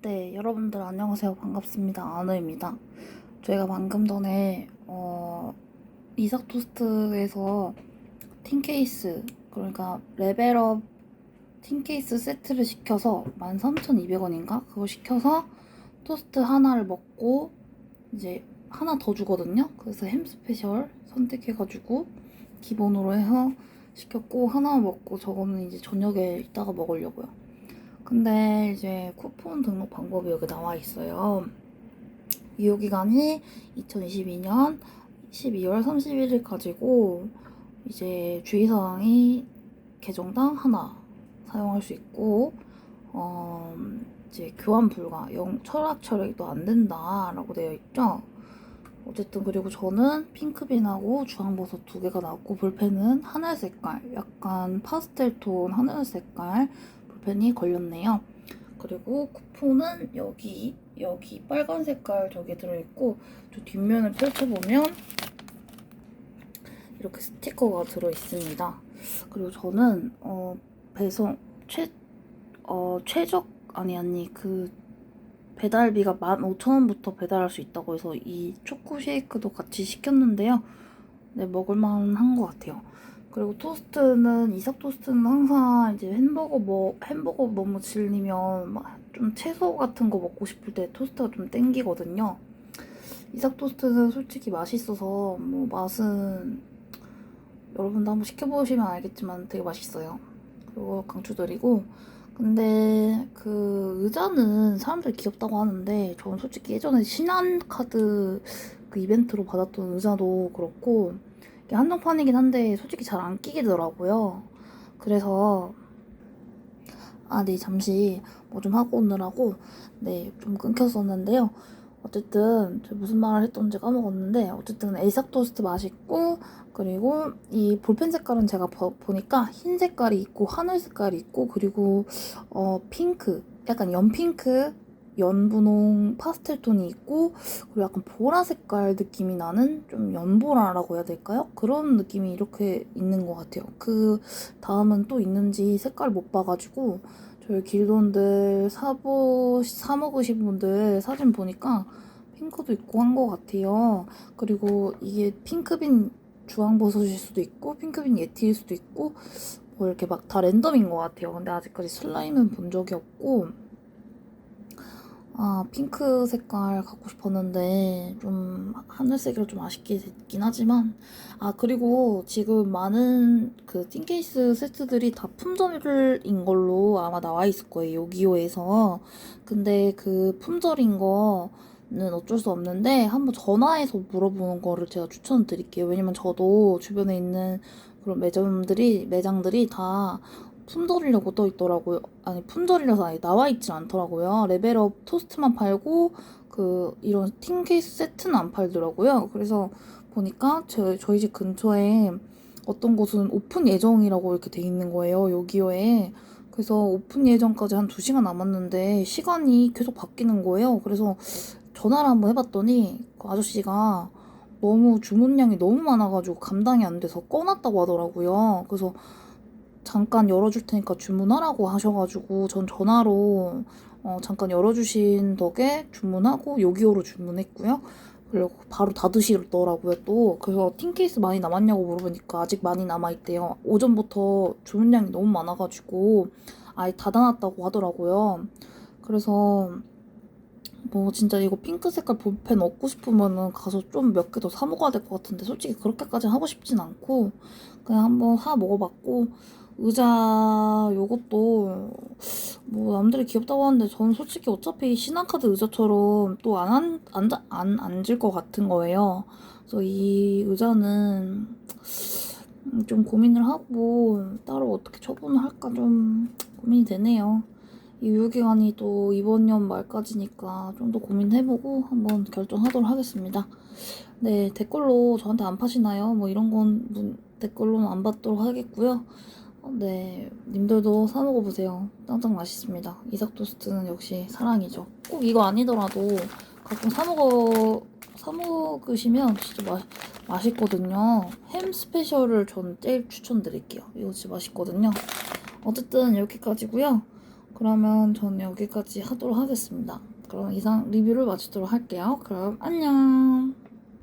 네, 여러분들 안녕하세요. 반갑습니다. 아누입니다. 저희가 방금 전에 어, 이삭 토스트에서 틴 케이스 그러니까 레벨업 틴 케이스 세트를 시켜서 13,200원인가? 그거 시켜서 토스트 하나를 먹고 이제 하나 더 주거든요. 그래서 햄 스페셜 선택해가지고 기본으로 해서 시켰고 하나 먹고 저거는 이제 저녁에 이따가 먹으려고요. 근데 이제 쿠폰 등록 방법이 여기 나와 있어요. 유효 기간이 2022년 12월 31일까지고 이제 주의사항이 계정당 하나 사용할 수 있고 어 이제 교환 불가 영 철학 처리도 안 된다라고 되어 있죠. 어쨌든 그리고 저는 핑크빈하고 주황버섯 두 개가 나왔고 볼펜은 하늘 색깔 약간 파스텔 톤 하늘 색깔 볼펜이 걸렸네요. 그리고 쿠폰은 여기 여기 빨간 색깔 저게 들어있고 저 뒷면을 펼쳐보면 이렇게 스티커가 들어있습니다. 그리고 저는 어 배송 최 어 최적 아니 아니 그 배달비가 15,000원부터 배달할 수 있다고 해서 이 초코 쉐이크도 같이 시켰는데요. 네, 먹을만 한 것 같아요. 그리고 토스트는 이삭 토스트는 항상 이제 햄버거 뭐 햄버거 너무 질리면 막 좀 채소 같은 거 먹고 싶을 때 토스트가 좀 땡기거든요. 이삭 토스트는 솔직히 맛있어서 뭐 맛은 여러분도 한번 시켜보시면 알겠지만 되게 맛있어요. 그리고 강추드리고 근데 그 의자는 사람들이 귀엽다고 하는데 저는 솔직히 예전에 신한 카드 그 이벤트로 받았던 의자도 그렇고 한정판이긴 한데 솔직히 잘 안 끼겠더라고요. 그래서 아, 네, 잠시 뭐 좀 하고 오느라고 네, 좀 끊겼었는데요. 어쨌든 저 무슨 말을 했던지 까먹었는데 어쨌든 에이삭 토스트 맛있고 그리고 이 볼펜 색깔은 제가 보, 보니까 흰 색깔이 있고 하늘 색깔이 있고 그리고 어 핑크 약간 연핑크 연분홍 파스텔 톤이 있고 그리고 약간 보라 색깔 느낌이 나는 좀 연보라라고 해야 될까요? 그런 느낌이 이렇게 있는 것 같아요. 그 다음은 또 있는지 색깔 못 봐가지고 저희 길돈들 사보 사 먹으신 분들 사진 보니까 핑크도 있고 한 것 같아요. 그리고 이게 핑크빈 주황버섯일 수도 있고 핑크빈 예티일 수도 있고 뭐 이렇게 막 다 랜덤인 것 같아요. 근데 아직까지 슬라임은 본 적이 없고 아 핑크 색깔 갖고 싶었는데 좀 하늘색이라 좀 아쉽게 됐긴 하지만 아 그리고 지금 많은 그 틴케이스 세트들이 다 품절인 걸로 아마 나와 있을 거예요 요기요에서. 근데 그 품절인 거는 어쩔 수 없는데 한번 전화해서 물어보는 거를 제가 추천드릴게요. 왜냐면 저도 주변에 있는 그런 매점들이 매장들이 다 품절이라고 떠 있더라고요. 아니 품절이라서 아예 나와 있질 않더라고요. 레벨업 토스트만 팔고 그 이런 틴 케이스 세트는 안 팔더라고요. 그래서 보니까 저, 저희 집 근처에 어떤 곳은 오픈 예정이라고 이렇게 돼 있는 거예요. 요기요에. 그래서 오픈 예정까지 한 2시간 남았는데 시간이 계속 바뀌는 거예요. 그래서 전화를 한번 해봤더니 그 아저씨가 너무 주문량이 너무 많아가지고 감당이 안 돼서 꺼놨다고 하더라고요. 그래서 잠깐 열어줄 테니까 주문하라고 하셔가지고 전 전화로 어, 잠깐 열어주신 덕에 주문하고 요기요로 주문했고요. 그리고 바로 닫으시더라고요 또. 그래서 틴케이스 많이 남았냐고 물어보니까 아직 많이 남아있대요. 오전부터 주문량이 너무 많아가지고 아예 닫아놨다고 하더라고요. 그래서 뭐 진짜 이거 핑크 색깔 볼펜 얻고 싶으면은 가서 좀 몇 개 더 사 먹어야 될 것 같은데 솔직히 그렇게까지 하고 싶진 않고 그냥 한번 사 먹어봤고 의자 요것도 뭐 남들이 귀엽다고 하는데 저는 솔직히 어차피 신한카드 의자처럼 또 안 앉아 안 앉을 것 같은 거예요. 그래서 이 의자는 좀 고민을 하고 따로 어떻게 처분을 할까 좀 고민이 되네요. 이 유효기간이 또 이번 년 말까지니까 좀 더 고민해보고 한번 결정하도록 하겠습니다. 네, 댓글로 저한테 안 파시나요? 뭐 이런 건 문- 댓글로는 안 받도록 하겠고요. 어, 네, 님들도 사 먹어보세요. 짱짱 맛있습니다. 이삭 토스트는 역시 사랑이죠. 꼭 이거 아니더라도 가끔 사 먹어 사 먹으시면 진짜 맛 맛있거든요. 햄 스페셜을 전 제일 추천드릴게요. 이거 진짜 맛있거든요. 어쨌든 이렇게까지고요. 그러면 저는 여기까지 하도록 하겠습니다. 그럼 이상 리뷰를 마치도록 할게요. 그럼 안녕.